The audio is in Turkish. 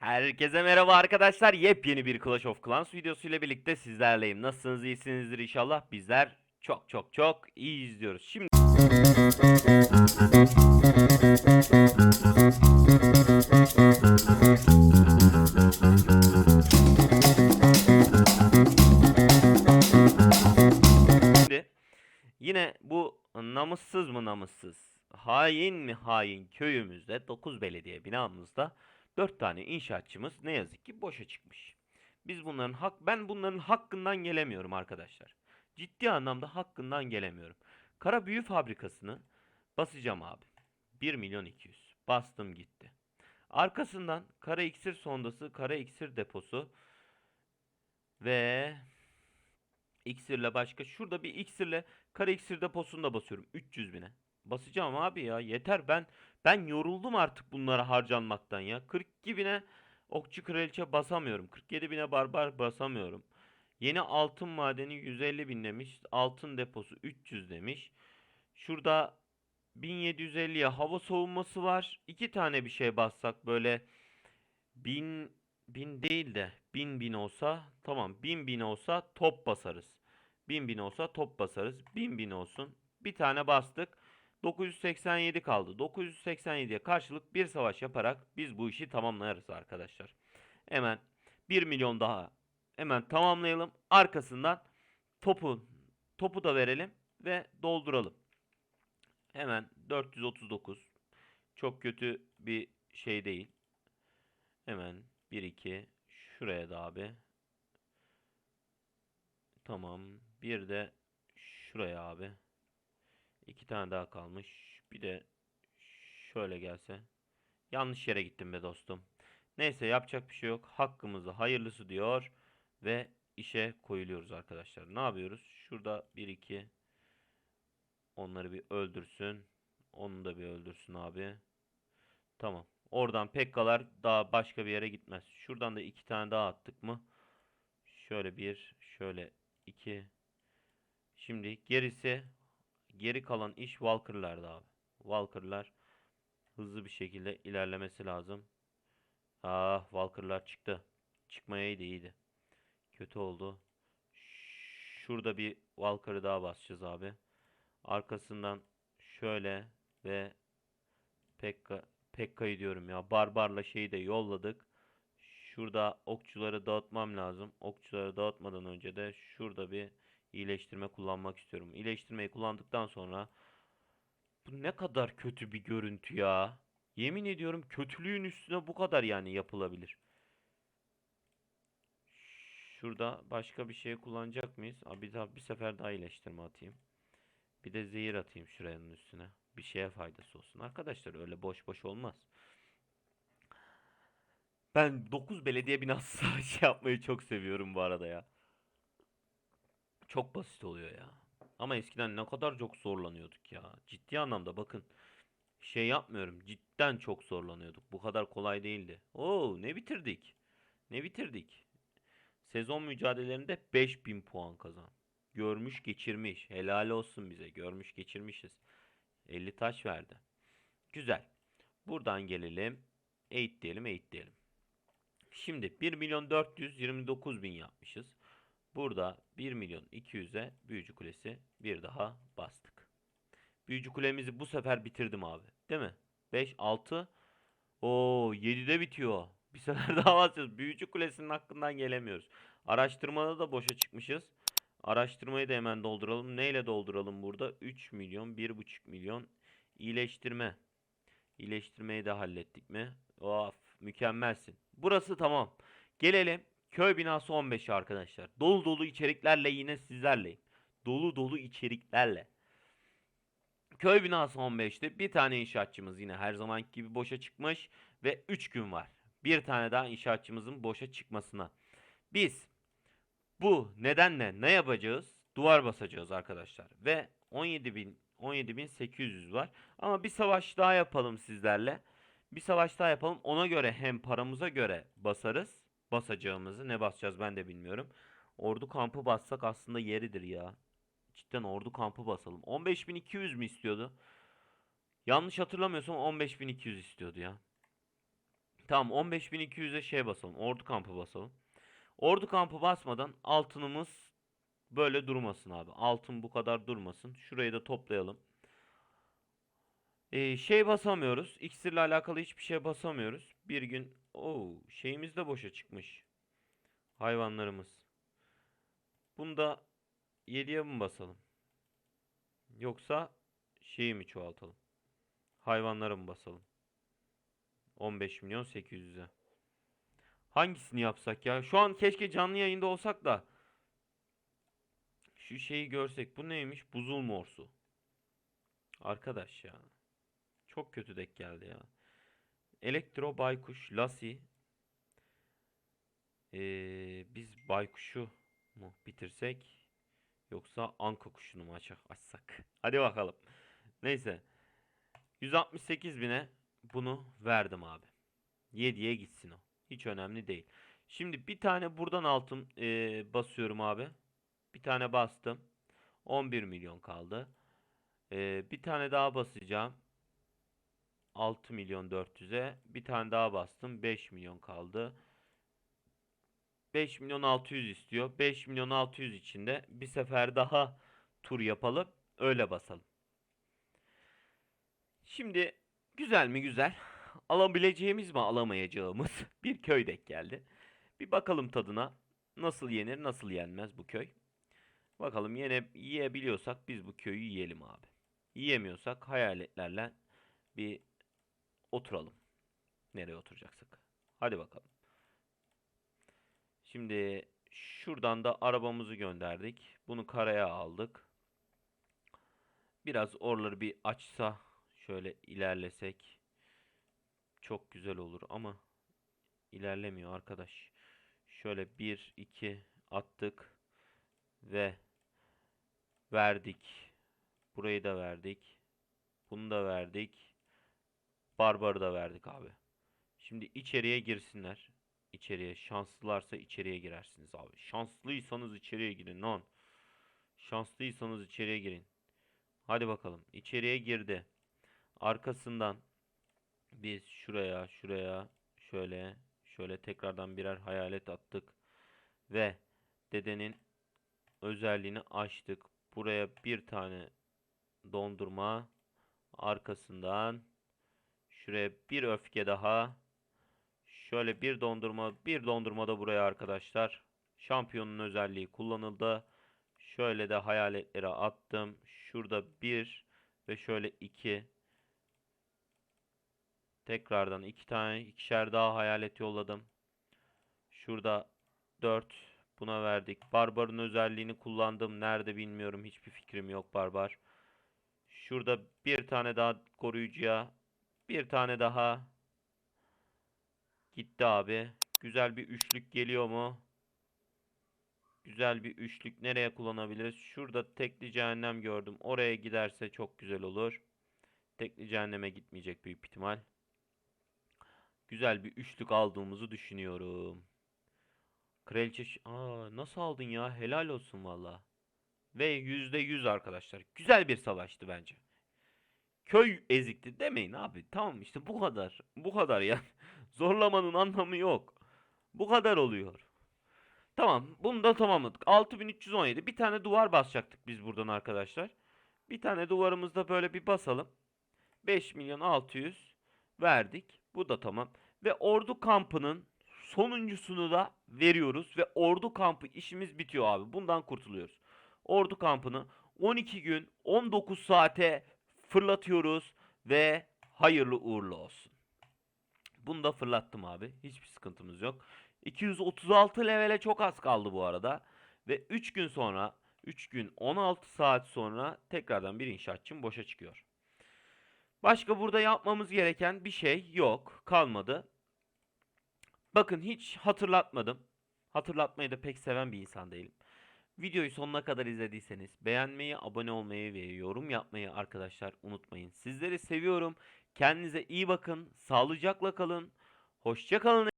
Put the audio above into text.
Herkese merhaba arkadaşlar. Yepyeni bir Clash of Clans videosu ile birlikte sizlerleyim. Nasılsınız? iyisinizdir inşallah. Bizler çok çok çok iyi izliyoruz. Şimdi Şimdi yine bu namussuz mu namussuz, hain mi hain köyümüzde 9 belediye binamızda 4 tane inşaatçımız ne yazık ki boşa çıkmış. Biz bunların hak ben bunların hakkından gelemiyorum arkadaşlar. Ciddi anlamda hakkından gelemiyorum. Kara büyü fabrikasını basacağım abi. 1 milyon 200. Bastım gitti. Arkasından kara iksir sondası, kara iksir deposu ve İksirle başka. Şurada bir iksirle kara iksir deposunu da basıyorum. 300 bine. Basacağım abi ya. Yeter ben ben yoruldum artık bunlara harcanmaktan ya. 42 bine okçu kraliçe basamıyorum. 47 bine barbar basamıyorum. Yeni altın madeni 150 bin demiş. Altın deposu 300 demiş. Şurada 1750'ye hava soğuması var. İki tane bir şey bassak böyle 1000 1000 değil de 1000 bin olsa tamam 1000 bin olsa top basarız. 1000 bin olsa top basarız. 1000 bin olsun. Bir tane bastık. 987 kaldı. 987'ye karşılık bir savaş yaparak biz bu işi tamamlarız arkadaşlar. Hemen 1 milyon daha hemen tamamlayalım. Arkasından topu topu da verelim ve dolduralım. Hemen 439. Çok kötü bir şey değil. Hemen 1 2 şuraya da abi. Tamam. Bir de şuraya abi. İki tane daha kalmış. Bir de şöyle gelse. Yanlış yere gittim be dostum. Neyse yapacak bir şey yok. Hakkımızı hayırlısı diyor ve işe koyuluyoruz arkadaşlar. Ne yapıyoruz? Şurada 1 2 onları bir öldürsün. Onu da bir öldürsün abi. Tamam. Oradan pekkalar daha başka bir yere gitmez. Şuradan da iki tane daha attık mı? Şöyle bir, şöyle iki. Şimdi gerisi, geri kalan iş Walker'larda abi. Walker'lar hızlı bir şekilde ilerlemesi lazım. Ah, Walker'lar çıktı. Çıkmayaydı iyiydi. Kötü oldu. Şurada bir Walker'ı daha basacağız abi. Arkasından şöyle ve Pekka Pekka'yı diyorum ya. Barbarla şeyi de yolladık. Şurada okçuları dağıtmam lazım. Okçuları dağıtmadan önce de şurada bir iyileştirme kullanmak istiyorum. İyileştirmeyi kullandıktan sonra bu ne kadar kötü bir görüntü ya. Yemin ediyorum kötülüğün üstüne bu kadar yani yapılabilir. Şurada başka bir şey kullanacak mıyız? Abi bir daha bir sefer daha iyileştirme atayım. Bir de zehir atayım şuranın üstüne. Bir şeye faydası olsun. Arkadaşlar öyle boş boş olmaz. Ben 9 belediye binası savaşı yapmayı çok seviyorum bu arada ya. Çok basit oluyor ya. Ama eskiden ne kadar çok zorlanıyorduk ya. Ciddi anlamda bakın. Şey yapmıyorum. Cidden çok zorlanıyorduk. Bu kadar kolay değildi. Oo ne bitirdik? Ne bitirdik? Sezon mücadelelerinde 5000 puan kazan. Görmüş geçirmiş. Helal olsun bize. Görmüş geçirmişiz. 50 taş verdi. Güzel. Buradan gelelim. 8 diyelim 8 diyelim. Şimdi 1 milyon 429 bin yapmışız. Burada 1 milyon 200'e büyücü kulesi bir daha bastık. Büyücü kulemizi bu sefer bitirdim abi. Değil mi? 5, 6. Oo 7'de bitiyor. Bir sefer daha basacağız. Büyücü kulesinin hakkından gelemiyoruz. Araştırmada da boşa çıkmışız. Araştırmayı da hemen dolduralım. Neyle dolduralım burada? 3 milyon, 1,5 milyon iyileştirme. İyileştirmeyi de hallettik mi? Of, mükemmelsin. Burası tamam. Gelelim köy binası 15 arkadaşlar. Dolu dolu içeriklerle yine sizlerleyim. Dolu dolu içeriklerle. Köy binası 15'te bir tane inşaatçımız yine her zamanki gibi boşa çıkmış ve 3 gün var. Bir tane daha inşaatçımızın boşa çıkmasına. Biz bu nedenle ne yapacağız? Duvar basacağız arkadaşlar. Ve 17.000 17.800 var. Ama bir savaş daha yapalım sizlerle. Bir savaş daha yapalım. Ona göre hem paramıza göre basarız. Basacağımızı ne basacağız ben de bilmiyorum. Ordu kampı bassak aslında yeridir ya. Cidden ordu kampı basalım. 15.200 mi istiyordu? Yanlış hatırlamıyorsam 15.200 istiyordu ya. Tamam 15200'e şey basalım. Ordu kampı basalım. Ordu kampı basmadan altınımız böyle durmasın abi. Altın bu kadar durmasın. Şurayı da toplayalım. Ee, şey basamıyoruz. İksirle alakalı hiçbir şey basamıyoruz. Bir gün o şeyimiz de boşa çıkmış. Hayvanlarımız. Bunu da 7'ye mi basalım? Yoksa şeyi mi çoğaltalım? Hayvanları mı basalım? 15 milyon 800'e. Hangisini yapsak ya? Şu an keşke canlı yayında olsak da şu şeyi görsek. Bu neymiş? Buzul morsu. Arkadaş ya. Çok kötü denk geldi ya. Elektro baykuş, Lassie. Ee, biz baykuşu mu bitirsek yoksa anka kuşunu mu açak açsak? Hadi bakalım. Neyse. 168 bine bunu verdim abi. 7'ye gitsin o. Hiç önemli değil. Şimdi bir tane buradan altın ee, basıyorum abi. Bir tane bastım. 11 milyon kaldı. Ee, bir tane daha basacağım. 6 milyon 400'e. Bir tane daha bastım. 5 milyon kaldı. 5 milyon 600 istiyor. 5 milyon 600 içinde bir sefer daha tur yapalım. Öyle basalım. Şimdi güzel mi güzel. Alabileceğimiz mi alamayacağımız bir köy denk geldi. Bir bakalım tadına. Nasıl yenir nasıl yenmez bu köy. Bakalım yine yiyebiliyorsak biz bu köyü yiyelim abi. Yiyemiyorsak hayaletlerle bir oturalım. Nereye oturacaksak. Hadi bakalım. Şimdi şuradan da arabamızı gönderdik. Bunu karaya aldık. Biraz oraları bir açsa şöyle ilerlesek çok güzel olur ama ilerlemiyor arkadaş. Şöyle 1 2 attık ve verdik. Burayı da verdik. Bunu da verdik. Barbarı da verdik abi. Şimdi içeriye girsinler. İçeriye şanslılarsa içeriye girersiniz abi. Şanslıysanız içeriye girin lan. Şanslıysanız içeriye girin. Hadi bakalım. İçeriye girdi. Arkasından biz şuraya, şuraya, şöyle, şöyle tekrardan birer hayalet attık. Ve dedenin özelliğini açtık. Buraya bir tane dondurma. Arkasından şuraya bir öfke daha. Şöyle bir dondurma, bir dondurma da buraya arkadaşlar. Şampiyonun özelliği kullanıldı. Şöyle de hayaletlere attım. Şurada bir ve şöyle iki. Tekrardan iki tane, ikişer daha hayalet yolladım. Şurada dört. Buna verdik. Barbar'ın özelliğini kullandım. Nerede bilmiyorum. Hiçbir fikrim yok Barbar. Şurada bir tane daha koruyucuya. Bir tane daha. Gitti abi. Güzel bir üçlük geliyor mu? Güzel bir üçlük nereye kullanabiliriz? Şurada tekli cehennem gördüm. Oraya giderse çok güzel olur. Tekli cehenneme gitmeyecek büyük ihtimal. Güzel bir üçlük aldığımızı düşünüyorum. Kraliçe... Aa, nasıl aldın ya? Helal olsun valla. Ve %100 arkadaşlar. Güzel bir savaştı bence. Köy ezikti demeyin abi. Tamam işte bu kadar. Bu kadar ya. Zorlamanın anlamı yok. Bu kadar oluyor. Tamam. Bunu da tamamladık. 6317. Bir tane duvar basacaktık biz buradan arkadaşlar. Bir tane duvarımızda böyle bir basalım. 5 milyon 600 verdik. Bu da tamam. Ve ordu kampının sonuncusunu da veriyoruz. Ve ordu kampı işimiz bitiyor abi. Bundan kurtuluyoruz. Ordu kampını 12 gün 19 saate fırlatıyoruz. Ve hayırlı uğurlu olsun. Bunu da fırlattım abi. Hiçbir sıkıntımız yok. 236 levele çok az kaldı bu arada. Ve 3 gün sonra 3 gün 16 saat sonra tekrardan bir inşaatçım boşa çıkıyor. Başka burada yapmamız gereken bir şey yok. Kalmadı. Bakın hiç hatırlatmadım. Hatırlatmayı da pek seven bir insan değilim. Videoyu sonuna kadar izlediyseniz beğenmeyi, abone olmayı ve yorum yapmayı arkadaşlar unutmayın. Sizleri seviyorum. Kendinize iyi bakın. Sağlıcakla kalın. Hoşça kalın